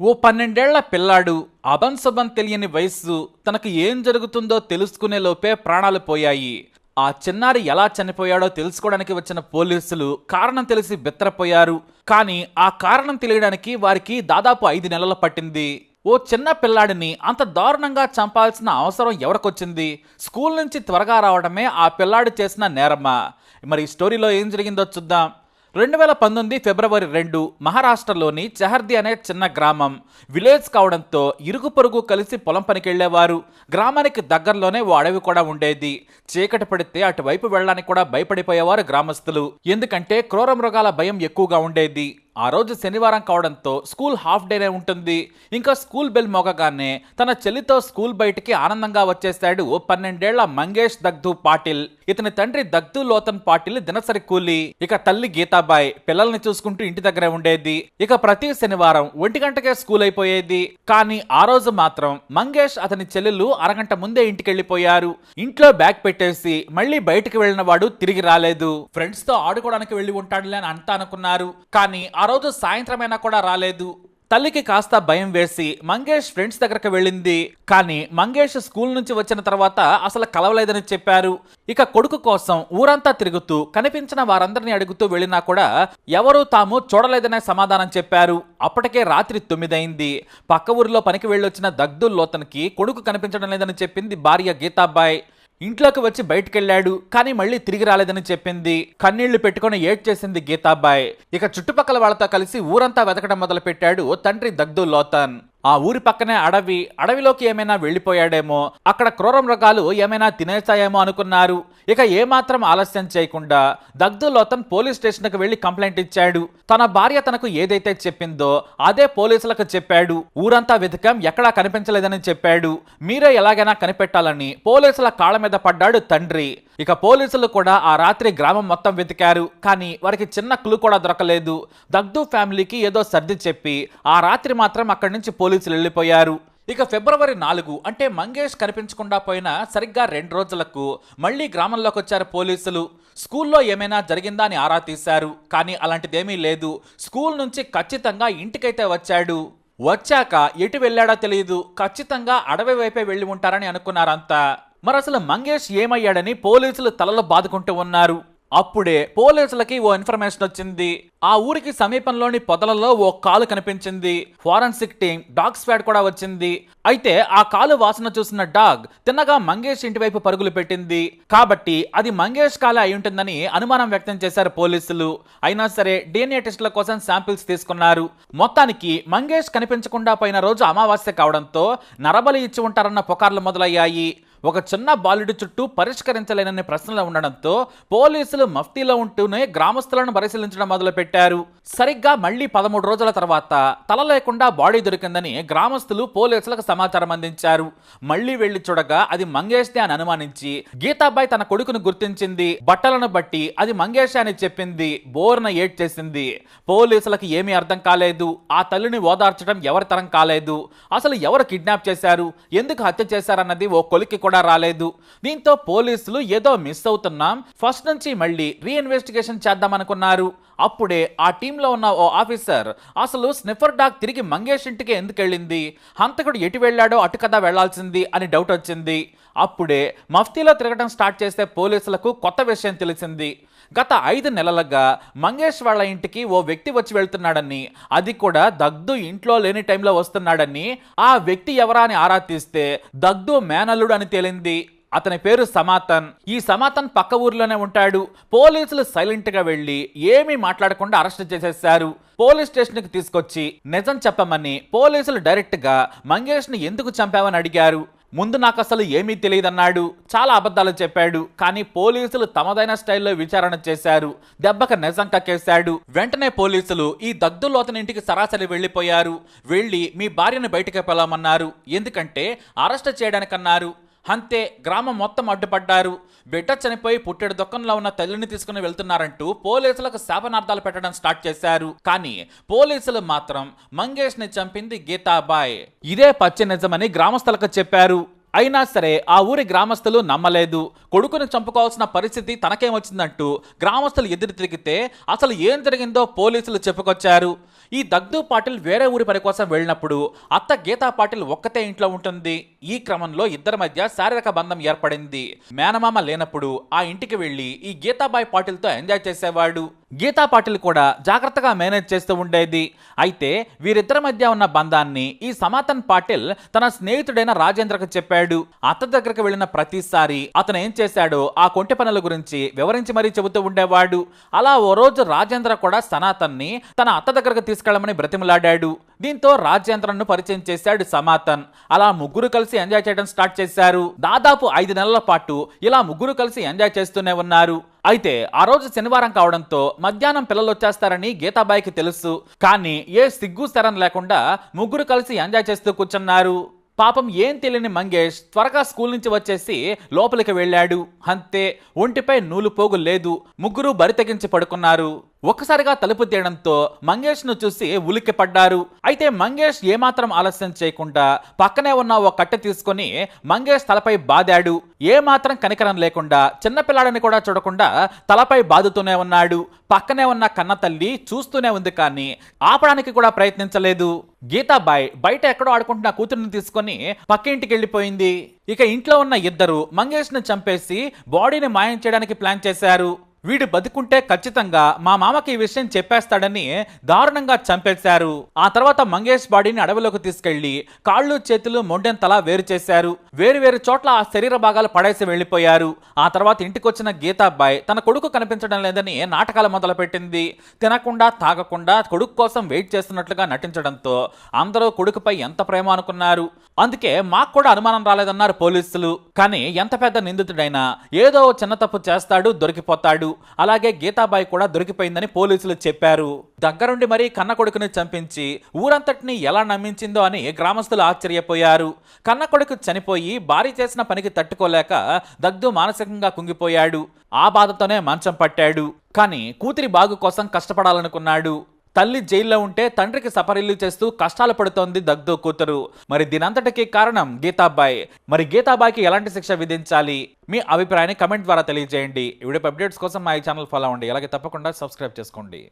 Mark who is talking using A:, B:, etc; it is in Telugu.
A: ఓ పన్నెండేళ్ళ పిల్లాడు అభంశుభం తెలియని వయస్సు తనకు ఏం జరుగుతుందో తెలుసుకునే లోపే ప్రాణాలు పోయాయి. ఆ చిన్నారి ఎలా చనిపోయాడో తెలుసుకోవడానికి వచ్చిన పోలీసులు కారణం తెలిసి బెత్తరపోయారు. కానీ ఆ కారణం తెలియడానికి వారికి దాదాపు ఐదు నెలలు పట్టింది. ఓ చిన్న పిల్లాడిని అంత దారుణంగా చంపాల్సిన అవసరం ఎవరికొచ్చింది? స్కూల్ నుంచి త్వరగా రావడమే ఆ పిల్లాడు చేసిన నేరమా? మరి ఈ స్టోరీలో ఏం జరిగిందో చూద్దాం. రెండు వేల పంతొమ్మిది ఫిబ్రవరి రెండు మహారాష్ట్రలోని చహర్ది అనే చిన్న గ్రామం. విలేజ్ కావడంతో ఇరుగు పొరుగు కలిసి పొలం పనికెళ్ళేవారు గ్రామానికి దగ్గరలోనే ఓ అడవి కూడా ఉండేది. చీకటి పడితే అటువైపు వెళ్ళడానికి కూడా భయపడిపోయేవారు గ్రామస్తులు. ఎందుకంటే క్రూర మృగాల భయం ఎక్కువగా ఉండేది. ఆ రోజు శనివారం కావడంతో స్కూల్ హాఫ్ డేనే ఉంటుంది. ఇంకా స్కూల్ బెల్ మోగగానే తన చెల్లితో స్కూల్ బయటికి ఆనందంగా వచ్చేశాడు పన్నెండేళ్ళ మంగేష్ దగ్ధు పాటిల్. ఇతని తండ్రి దగ్ధు లోతన్ పాటిల్ దినసరి కూలి. ఇక తల్లి గీతాబాయ్ పిల్లల్ని చూసుకుంటూ ఇంటి దగ్గరే ఉండేది. ఇక ప్రతి శనివారం ఒంటి గంటకే స్కూల్ అయిపోయేది. కానీ ఆ రోజు మాత్రం మంగేష్ అతని చెల్లెలు అరగంట ముందే ఇంటికి వెళ్ళిపోయారు ఇంట్లో బ్యాగ్ పెట్టేసి మళ్ళీ బయటికి వెళ్ళిన వాడు తిరిగి రాలేదు. ఫ్రెండ్స్తో ఆడుకోవడానికి వెళ్ళి ఉంటాడులే అని అంతా అనుకున్నారు. కానీ ఆ రోజు సాయంత్రమైనా కూడా రాలేదు. తల్లికి కాస్త భయం వేసి మంగేష్ ఫ్రెండ్స్ దగ్గరకు వెళ్ళింది. కానీ మంగేష్ స్కూల్ నుంచి వచ్చిన తర్వాత అసలు కలవలేదని చెప్పారు. ఇక కొడుకు కోసం ఊరంతా తిరుగుతూ కనిపించిన వారందరినీ అడుగుతూ వెళ్ళినా కూడా ఎవరూ తాము చూడలేదనే సమాధానం చెప్పారు. అప్పటికే రాత్రి తొమ్మిదైంది. పక్క ఊరిలో పనికి వెళ్ళొచ్చిన దగ్దుల్లోతన్కి కొడుకు కనిపించడం లేదని చెప్పింది భార్య గీతాబాయ్. ఇంట్లోకి వచ్చి బయటకెళ్ళాడు కానీ మళ్ళీ తిరిగి రాలేదని చెప్పింది. కన్నీళ్ళు పెట్టుకుని ఏడ్చేసింది గీతాబాయ్. ఇక చుట్టుపక్కల వాళ్ళతో కలిసి ఊరంతా వెతకడం మొదలు పెట్టాడు తండ్రి దగ్దు లోతన్. ఆ ఊరి పక్కనే అడవి అడవిలోకి ఏమైనా వెళ్ళిపోయాడేమో అక్కడ క్రూర మృగాలు ఏమైనా తినేస్తాయేమో అనుకున్నారు. ఇక ఏమాత్రం ఆలస్యం చేయకుండా దగ్దులోతన్ పోలీస్ స్టేషన్కి వెళ్ళి కంప్లైంట్ ఇచ్చాడు. తన భార్య తనకు ఏదైతే చెప్పిందో అదే పోలీసులకు చెప్పాడు. ఊరంతా వెతకం ఎక్కడా కనిపించలేదని చెప్పాడు. మీరే ఎలాగైనా కనిపెట్టాలని పోలీసుల కాళ్ళ మీద పడ్డాడు తండ్రి. ఇక పోలీసులు కూడా ఆ రాత్రి గ్రామం మొత్తం వెతికారు. కానీ వారికి చిన్న క్లూ కూడా దొరకలేదు. దగ్దు ఫ్యామిలీకి ఏదో సర్ది చెప్పి ఆ రాత్రి మాత్రం అక్కడి నుంచి పోలీసులు వెళ్ళిపోయారు. ఇక ఫిబ్రవరి నాలుగు అంటే మంగేష్ కనిపించకుండా పోయిన సరిగ్గా రెండు రోజులకు మళ్ళీ గ్రామంలోకి వచ్చారు పోలీసులు. స్కూల్లో ఏమైనా జరిగిందా అని ఆరా తీశారు. కానీ అలాంటిదేమీ లేదు. స్కూల్ నుంచి ఖచ్చితంగా ఇంటికైతే వచ్చాడు. వచ్చాక ఎటు వెళ్ళాడో తెలియదు ఖచ్చితంగా అడవి వైపే వెళ్ళి ఉంటారని అనుకున్నారంతా. మరి అసలు మంగేష్ ఏమయ్యాడని పోలీసులు తలలో బాదుకుంటూ ఉన్నారు. అప్పుడే పోలీసులకి ఓ ఇన్ఫర్మేషన్ వచ్చింది. ఆ ఊరికి సమీపంలోని పొదలలో ఓ కాలు కనిపించింది. ఫారెన్సిక్ టీం డాగ్ స్వాడ్ కూడా వచ్చింది. అయితే ఆ కాలు వాసన చూసిన డాగ్ తిన్నగా మంగేష్ ఇంటి వైపు పరుగులు పెట్టింది. కాబట్టి అది మంగేష్ కాలే అయి ఉంటుందని అనుమానం వ్యక్తం చేశారు పోలీసులు. అయినా సరే డిఎన్ఏ టెస్టుల కోసం శాంపిల్స్ తీసుకున్నారు. మొత్తానికి మంగేష్ కనిపించకుండా పోయిన రోజు అమావాస్య కావడంతో నరబలి ఇచ్చి ఉంటారన్న పుకార్లు మొదలయ్యాయి. ఒక చిన్న బాలుడి చుట్టూ పరిష్కరించలేనని ప్రశ్నలు ఉండడంతో పోలీసులు మఫ్తీలో ఉంటూనే గ్రామస్తులను పరిశీలించడం మొదలుపెట్టారు. సరిగ్గా మళ్ళీ పదమూడు రోజుల తర్వాత తల లేకుండా బాడీ దొరికిందని గ్రామస్తులు పోలీసులకు సమాచారం అందించారు. మళ్ళీ వెళ్ళి చూడగా అది మంగేష్దే అని అనుమానించి గీతాబాయ్ తన కొడుకును గుర్తించింది. బట్టలను బట్టి అది మంగేష్ అని చెప్పింది. బోర్న ఏడ్చేసింది. పోలీసులకు ఏమీ అర్థం కాలేదు. ఆ తల్లిని ఓదార్చడం ఎవరి తరం కాలేదు. అసలు ఎవరు కిడ్నాప్ చేశారు? ఎందుకు హత్య చేశారన్నది ఓ కొలికి కూడా రాలేదు. దీంతో పోలీసులు ఏదో మిస్ అవుతున్నాం. ఫస్ట్ నుంచి మళ్ళీ రీఇన్వెస్టిగేషన్ చేద్దామనుకున్నారు. అప్పుడే ఆ టీంలో ఉన్న ఓ ఆఫీసర్ అసలు స్నిఫర్ డాగ్ తిరిగి మంగేష్ ఇంటికి ఎందుకు వెళ్ళింది? హంతకుడు ఎటు వెళ్ళాడో అటు కదా వెళ్ళాల్సింది అని డౌట్ వచ్చింది. అప్పుడే మఫ్తీలో తిరగడం స్టార్ట్ చేస్తే పోలీసులకు కొత్త విషయం తెలిసింది. గత ఐదు నెలలుగా మంగేష్ వాళ్ళ ఇంటికి ఓ వ్యక్తి వచ్చి వెళ్తున్నాడని అది కూడా దగ్దు ఇంట్లో లేని టైంలో వస్తున్నాడని ఆ వ్యక్తి ఎవరా అని ఆరా తీస్తే దగ్దు మేనల్లుడు అని తేలింది. అతని పేరు సమాతన్. ఈ సమాతన్ పక్క ఊర్లోనే ఉంటాడు. పోలీసులు సైలెంట్గా వెళ్ళి ఏమీ మాట్లాడకుండా అరెస్ట్ చేసేశారు. పోలీస్ స్టేషన్కి తీసుకొచ్చి నిజం చెప్పమని పోలీసులు డైరెక్ట్గా మంగేష్ని ఎందుకు చంపావని అడిగారు. ముందు నాకు అసలు ఏమీ తెలియదన్నాడు. చాలా అబద్ధాలు చెప్పాడు. కానీ పోలీసులు తమదైన స్టైల్లో విచారణ చేశారు. దెబ్బక నిజం కక్కేశాడు. వెంటనే పోలీసులు ఈ దగ్ధులోతని ఇంటికి సరాసరి వెళ్ళిపోయారు వెళ్ళి మీ భార్యను బయటకు పిలవమన్నారు ఎందుకంటే అరెస్ట్ చేయడానికన్నారు. అంతే గ్రామం మొత్తం అడ్డుపడ్డారు. బిడ్డ చనిపోయి పుట్టెడు దుఃఖంలో ఉన్న తల్లిని తీసుకుని వెళ్తున్నారంటూ పోలీసులకు శాపనార్థాలు పెట్టడం స్టార్ట్ చేశారు. కానీ పోలీసులు మాత్రం మంగేష్ని చంపింది గీతాబాయ్. ఇదే పచ్చి నిజమని గ్రామస్తులకు చెప్పారు. అయినా సరే ఆ ఊరి గ్రామస్తులు నమ్మలేదు. కొడుకుని చంపుకోవాల్సిన పరిస్థితి తనకేమొచ్చిందంటూ గ్రామస్తులు ఎదురు తిరిగితే అసలు ఏం జరిగిందో పోలీసులు చెప్పుకొచ్చారు. ఈ దగ్దు పాటిల్ వేరే ఊరి పని కోసం వెళ్ళినప్పుడు అత్త గీతా పాటిల్ ఒక్కతే ఇంట్లో ఉంటుంది. ఈ క్రమంలో ఇద్దరి మధ్య శారీరక బంధం ఏర్పడింది. మేనమామ లేనప్పుడు ఆ ఇంటికి వెళ్ళి ఈ గీతాబాయ్ పాటిల్తో ఎంజాయ్ చేసేవాడు. గీతా పాటిల్ కూడా జాగ్రత్తగా మేనేజ్ చేస్తూ ఉండేది. అయితే వీరిద్దరి మధ్య ఉన్న బంధాన్ని ఈ సమాతన్ పాటిల్ తన స్నేహితుడైన రాజేంద్రకు చెప్పాడు. అత్త దగ్గరకు వెళ్ళిన ప్రతిసారి అతను ఏం చేశాడో ఆ కొంటి పనుల గురించి వివరించి మరీ చెబుతూ ఉండేవాడు. అలా ఓ రోజు రాజేంద్ర కూడా సనాతన్ని తన అత్త దగ్గరకు తీసుకెళ్ళమని బ్రతిమలాడాడు. దీంతో రాజేంద్రను పరిచయం చేశాడు సమాతన్ అలా ముగ్గురు కలిసి ఎంజాయ్ చేయడం స్టార్ట్ చేశారు. దాదాపు ఐదు నెలల పాటు ఇలా ముగ్గురు కలిసి ఎంజాయ్ చేస్తూనే ఉన్నారు. అయితే ఆ రోజు శనివారం కావడంతో మధ్యాహ్నం పిల్లలు వచ్చేస్తారని గీతాబాయికి తెలుసు. కానీ ఏ సిగ్గు శరణ్ లేకుండా ముగ్గురు కలిసి ఎంజాయ్ చేస్తూ కూర్చున్నారు. పాపం ఏం తెలియని మంగేష్ త్వరగా స్కూల్ నుంచి వచ్చేసి లోపలికి వెళ్ళాడు. అంతే ఒంటిపై నూలు పోగు లేదు ముగ్గురు బరి తెగించి పడుకున్నారు. ఒక్కసారిగా తలుపు తీయడంతో మంగేష్ను చూసి ఉలిక్కి పడ్డారు అయితే మంగేష్ ఏమాత్రం ఆలస్యం చేయకుండా పక్కనే ఉన్న ఓ కట్టె తీసుకొని మంగేష్ తలపై బాదాడు. ఏమాత్రం కనికరం లేకుండా చిన్నపిల్లాడిని కూడా చూడకుండా తలపై బాదుతూనే ఉన్నాడు. పక్కనే ఉన్న కన్న తల్లి చూస్తూనే ఉంది కానీ ఆపడానికి కూడా ప్రయత్నించలేదు. గీతాబాయ్ బయట ఎక్కడో ఆడుకుంటున్న కూతురుని తీసుకొని పక్కింటికి వెళ్ళిపోయింది. ఇక ఇంట్లో ఉన్న ఇద్దరు మంగేష్ను చంపేసి బాడీని మాయం చేయడానికి ప్లాన్ చేశారు. వీడు బతుకుంటే ఖచ్చితంగా మా మామకి ఈ విషయం చెప్పేస్తాడని దారుణంగా చంపేశారు. ఆ తర్వాత మంగేష్ బాడీని అడవిలోకి తీసుకెళ్ళి కాళ్ళు చేతులు మొండెం తల వేరు చేశారు. వేరు వేరు చోట్ల ఆ శరీర భాగాలు పడేసి వెళ్ళిపోయారు ఆ తర్వాత ఇంటికొచ్చిన గీతాబాయ్ తన కొడుకు కనిపించడం లేదని నాటకాలు మొదలుపెట్టింది. తినకుండా తాగకుండా కొడుకు కోసం వెయిట్ చేస్తున్నట్లుగా నటించడంతో అందరూ కొడుకుపై ఎంత ప్రేమ అనుకున్నారు. అందుకే మాకు కూడా అనుమానం రాలేదన్నారు పోలీసులు. కానీ ఎంత పెద్ద నిందితుడైనా ఏదో చిన్న తప్పు చేస్తాడు దొరికిపోతాడు. అలాగే గీతాబాయి కూడా దొరికిపోయిందని పోలీసులు చెప్పారు. దగ్గరుండి మరీ కన్న కొడుకుని చంపించి ఊరంతటిని ఎలా నమ్మించిందో అని గ్రామస్తులు ఆశ్చర్యపోయారు. కన్న కొడుకు చనిపోయి భార్య చేసిన పనికి తట్టుకోలేక దగ్గు మానసికంగా కుంగిపోయాడు. ఆ బాధతోనే మంచం పట్టాడు. కానీ కూతురి బాగు కోసం కష్టపడాలనుకున్నాడు. తల్లి జైల్లో ఉంటే తండ్రికి సపరిల్లు చేస్తూ కష్టాలు పడుతోంది దగ్ధు కూతురు. మరి దీనంతటికి కారణం గీతాబాయ్. మరి గీతాబాయ్కి ఎలాంటి శిక్ష విధించాలి? మీ అభిప్రాయాన్ని కమెంట్ ద్వారా తెలియజేయండి. వీడియో అప్డేట్స్ కోసం మా ఈ ఛానల్ ఫాలో అవ్వండి. అలాగే తప్పకుండా సబ్స్క్రైబ్ చేసుకోండి.